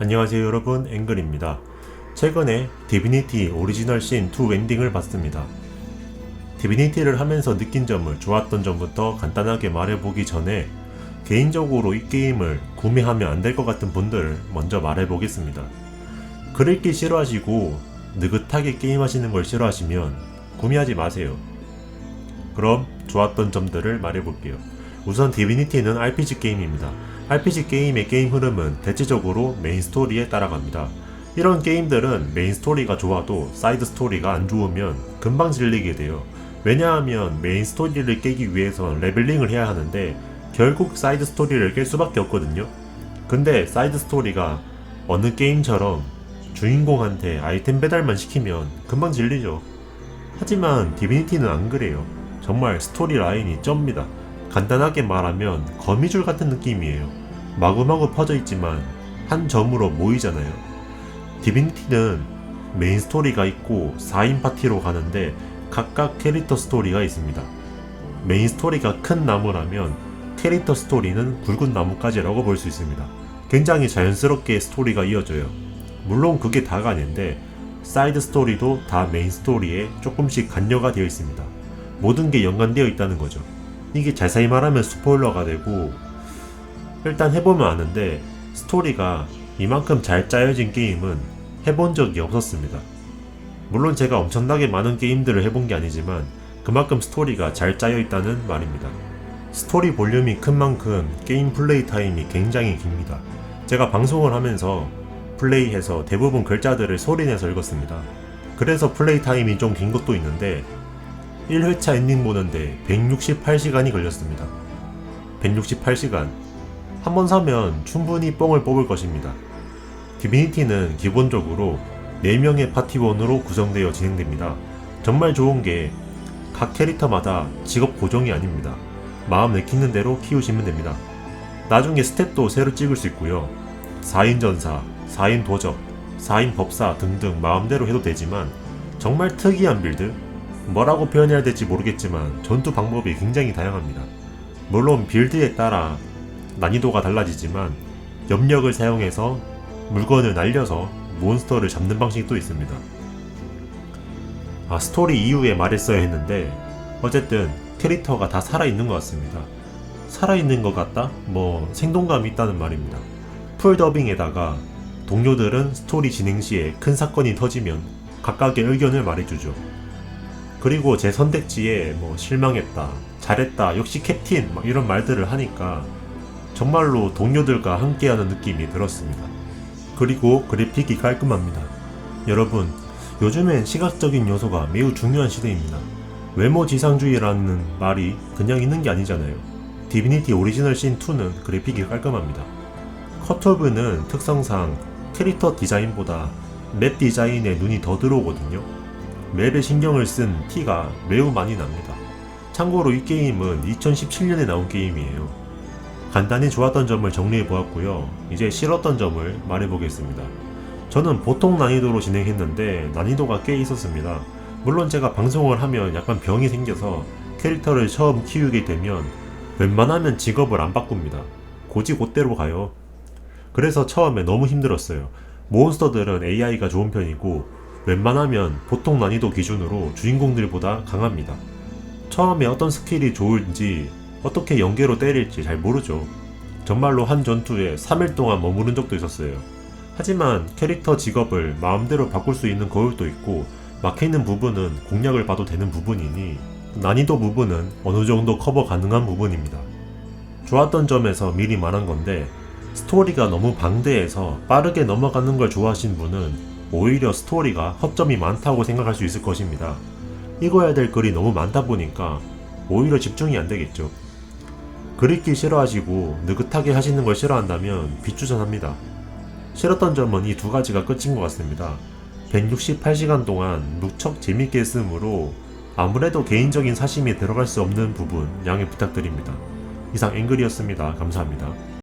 안녕하세요 여러분 앵글입니다. 최근에 디비니티 오리지널 신2 엔딩을 봤습니다. 디비니티를 하면서 느낀 점을 좋았던 점부터 간단하게 말해보기 전에 개인적으로 이 게임을 구매하면 안 될 것 같은 분들을 먼저 말해보겠습니다. 글 읽기 싫어하시고 느긋하게 게임하시는 걸 싫어하시면 구매하지 마세요. 그럼 좋았던 점들을 말해볼게요. 우선 디비니티는 RPG 게임입니다. RPG 게임의 게임 흐름은 대체적으로 메인 스토리에 따라갑니다. 이런 게임들은 메인 스토리가 좋아도 사이드 스토리가 안 좋으면 금방 질리게 돼요. 왜냐하면 메인 스토리를 깨기 위해선 레벨링을 해야 하는데 결국 사이드 스토리를 깰 수밖에 없거든요. 근데 사이드 스토리가 어느 게임처럼 주인공한테 아이템 배달만 시키면 금방 질리죠. 하지만 디비니티는 안 그래요. 정말 스토리 라인이 쩝니다. 간단하게 말하면 거미줄 같은 느낌이에요. 마구마구 퍼져 있지만 한 점으로 모이잖아요. 디비니티는 메인 스토리가 있고 4인 파티로 가는데 각각 캐릭터 스토리가 있습니다. 메인 스토리가 큰 나무라면 캐릭터 스토리는 굵은 나무까지라고 볼 수 있습니다. 굉장히 자연스럽게 스토리가 이어져요. 물론 그게 다가 아닌데 사이드 스토리도 다 메인 스토리에 조금씩 간여가 되어 있습니다. 모든 게 연관되어 있다는 거죠. 이게 자세히 말하면 스포일러가 되고 일단 해보면 아는데 스토리가 이만큼 잘 짜여진 게임은 해본 적이 없었습니다. 물론 제가 엄청나게 많은 게임들을 해본 게 아니지만 그만큼 스토리가 잘 짜여 있다는 말입니다. 스토리 볼륨이 큰 만큼 게임 플레이 타임이 굉장히 깁니다. 제가 방송을 하면서 플레이해서 대부분 글자들을 소리내서 읽었습니다. 그래서 플레이 타임이 좀 긴 것도 있는데 1회차 엔딩 보는데 168시간이 걸렸습니다. 168시간. 한 번 사면 충분히 뽕을 뽑을 것입니다. 디비니티는 기본적으로 4명의 파티원으로 구성되어 진행됩니다. 정말 좋은 게 각 캐릭터마다 직업 고정이 아닙니다. 마음 내키는 대로 키우시면 됩니다. 나중에 스탯도 새로 찍을 수 있고요. 4인 전사, 4인 도적, 4인 법사 등등 마음대로 해도 되지만 정말 특이한 빌드? 뭐라고 표현해야 될지 모르겠지만 전투 방법이 굉장히 다양합니다. 물론 빌드에 따라 난이도가 달라지지만 염력을 사용해서 물건을 날려서 몬스터를 잡는 방식도 있습니다. 아, 스토리 이후에 말했어야 했는데 어쨌든 캐릭터가 다 살아있는 것 같습니다. 살아있는 것 같다? 뭐 생동감이 있다는 말입니다. 풀 더빙에다가 동료들은 스토리 진행 시에 큰 사건이 터지면 각각의 의견을 말해주죠. 그리고 제 선택지에 뭐 실망했다, 잘했다, 역시 캡틴 막 이런 말들을 하니까 정말로 동료들과 함께하는 느낌이 들었습니다. 그리고 그래픽이 깔끔합니다. 여러분, 요즘엔 시각적인 요소가 매우 중요한 시대입니다. 외모 지상주의라는 말이 그냥 있는 게 아니잖아요. 디비니티 오리지널 신 2는 그래픽이 깔끔합니다. 커터브는 특성상 캐릭터 디자인보다 맵 디자인에 눈이 더 들어오거든요. 맵에 신경을 쓴 티가 매우 많이 납니다. 참고로 이 게임은 2017년에 나온 게임이에요. 간단히 좋았던 점을 정리해 보았고요. 이제 싫었던 점을 말해 보겠습니다. 저는 보통 난이도로 진행했는데 난이도가 꽤 있었습니다. 물론 제가 방송을 하면 약간 병이 생겨서 캐릭터를 처음 키우게 되면 웬만하면 직업을 안 바꿉니다. 고지곧대로 가요. 그래서 처음에 너무 힘들었어요. 몬스터들은 AI가 좋은 편이고 웬만하면 보통 난이도 기준으로 주인공들보다 강합니다. 처음에 어떤 스킬이 좋을지 어떻게 연계로 때릴지 잘 모르죠. 정말로 한 전투에 3일 동안 머무른 적도 있었어요. 하지만 캐릭터 직업을 마음대로 바꿀 수 있는 거울도 있고 막혀있는 부분은 공략을 봐도 되는 부분이니 난이도 부분은 어느 정도 커버 가능한 부분입니다. 좋았던 점에서 미리 말한 건데 스토리가 너무 방대해서 빠르게 넘어가는 걸 좋아하신 분은 오히려 스토리가 허점이 많다고 생각할 수 있을 것입니다. 읽어야 될 글이 너무 많다 보니까 오히려 집중이 안 되겠죠. 글 읽기 싫어하시고 느긋하게 하시는 걸 싫어한다면 비추천합니다. 싫었던 점은 이 두 가지가 끝인 것 같습니다. 168시간 동안 무척 재밌게 했으므로 아무래도 개인적인 사심이 들어갈 수 없는 부분 양해 부탁드립니다. 이상 앵글이었습니다. 감사합니다.